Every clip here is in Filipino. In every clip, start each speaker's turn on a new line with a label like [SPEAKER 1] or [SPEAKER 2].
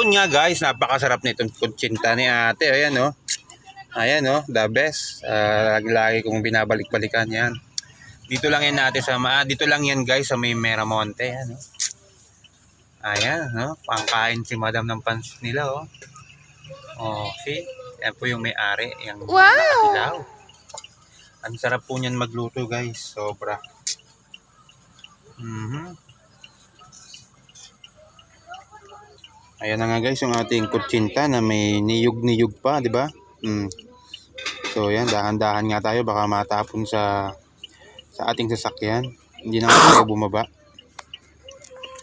[SPEAKER 1] Yun nga guys, napakasarap nitong kutsinta ni ate. Ayan oh. Ayan oh, the best. Ah, lagi-lagi kong binabalik-balikan yan. Dito lang yan natin sa ma dito lang yan guys sa may Meramonte ano. Ayan, no? Pangkain si Madam ng pansit nila oh. Oh, see? Yan po yung may-ari, yung
[SPEAKER 2] Wow!
[SPEAKER 1] nakasilaw. Ang sarap po niyan magluto guys, sobra. Mhm. Ayan na nga guys yung ating kutsinta na may niyog-niyog pa, di ba? Mm. So yan, dahan-dahan nga tayo baka matapon sa sa ating sasakyan. Hindi na tayo bumaba.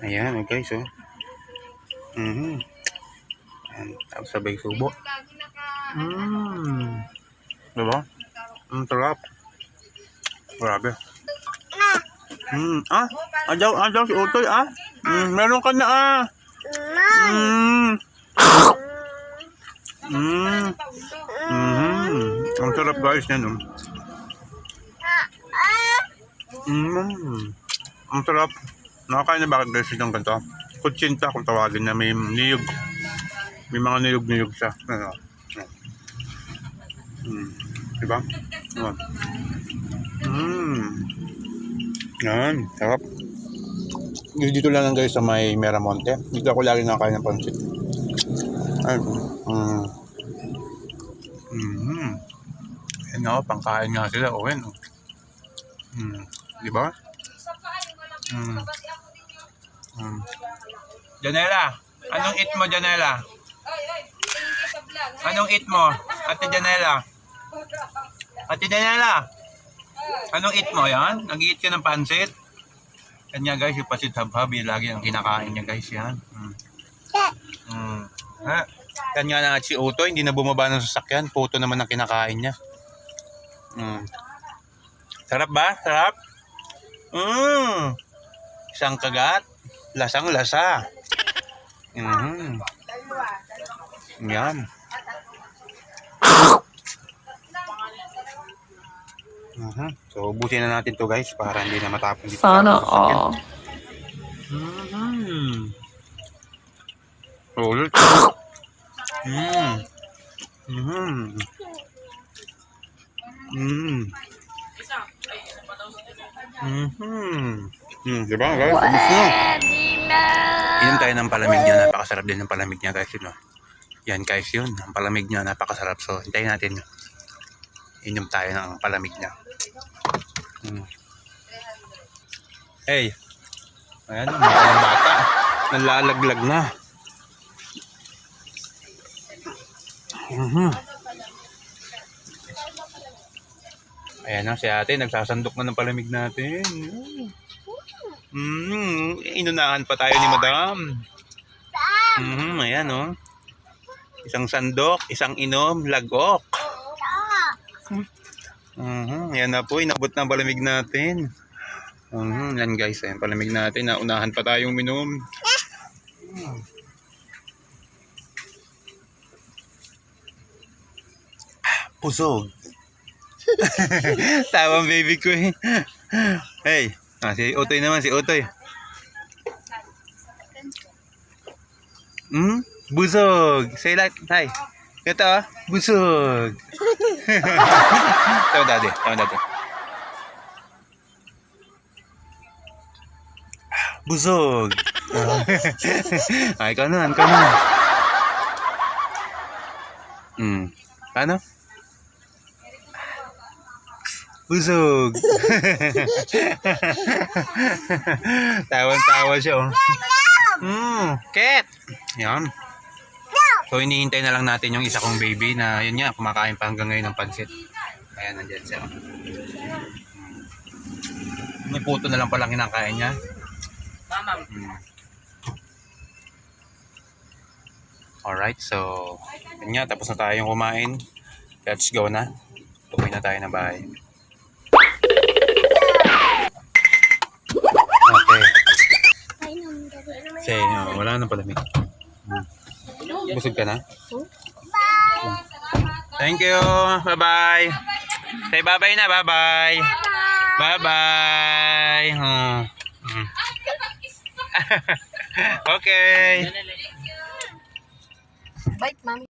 [SPEAKER 1] Ayan, okay, so. Mhm. Ayan, tapos sabay subo. Mmm. Diba? Ang sarap. Grabe. Mm, ah, ajaw, ajaw si Utoy, ah. Mm, meron ka na, ah. Mm. Mm. Mm. Ang sarap guys yan, oh. Mm. Ang sarap. Nakakain na bakit guys itong ganito? Kutsinta kung tawagin na may niyog. May mga niyog-niyog siya. Ano? Mm. Diba? Ano? Mm. Yan. Sarap. Dito lang lang guys sa may Meramonte. Dito ako lagi nakakain ng pansit. Ay, mm. Mm. Yan nga, pangkain nga sila. O, yan. oh. Mm. Di ba? Mm. Mm. Janela, anong eat mo, Janela? Anong eat mo? Ate Janela? Ate Janela? Anong eat mo yan? Nag-eat ka ng pansit? Kanya guys, yung pasit habhab, yun lagi ang kinakain niya guys yan. Mm. Mm. Ha? Kanya na si Uto, hindi na bumaba ng sasakyan. Puto naman ang kinakain niya. Mm. Sarap ba? Sarap? Mm. Isang kagat. Lasang lasa. Mm. Yan. Mhm. So, ubusin na natin to guys para hindi na matapon dito.
[SPEAKER 2] Sana all.
[SPEAKER 1] Mhm. Ulit. Mm. Mhm. Mm. Mhm. Mm, di ba guys? Ubus na. Inom tayo ng palamig niya. Napakasarap din ng palamig niya guys. Yun, oh. Yan guys yun. Ang palamig niya napakasarap. So, hintayin natin. Inom tayo ng palamig niya. Mm. Hey. Ayan, mga ng bata. Nalalaglag na. Mhm. Ayan na si ate, nagsasandok na ng palamig natin. Mm, inunahan pa tayo ni madam. Mhm, ayan oh. Isang sandok, isang inom, lagok. Mhm, ayan na po, inabot na ang palamig natin. Mhm, yan guys, ayan palamig natin. Naunahan pa tayong minom. Pusog. Tawang baby ko eh. Hey, ah, si Utoy naman, si Utoy. Hmm? Busog. Say like, hi. Ito ah, busog. Tama dati, tama dati. Busog. Ay, ikaw na, ikaw na. Hmm. Paano? Busog. Tawan-tawa siya, oh. Hmm, cat. Yan. So, hinihintay na lang natin yung isa kong baby na, yun nga, kumakain pa hanggang ngayon ng pansit. Ayan, nandyan siya. oh. May puto na lang palang kinakain niya. Hmm. Alright, so, yun nga, tapos na tayong kumain. Let's go na. Tuloy na tayo na bahay. Okay. Say, no, wala na palamig. Hmm. Busog ka na? Thank you. Bye-bye. Say bye-bye na. Bye-bye. Bye-bye. Hmm. Hmm. okay.
[SPEAKER 2] Bite, mami.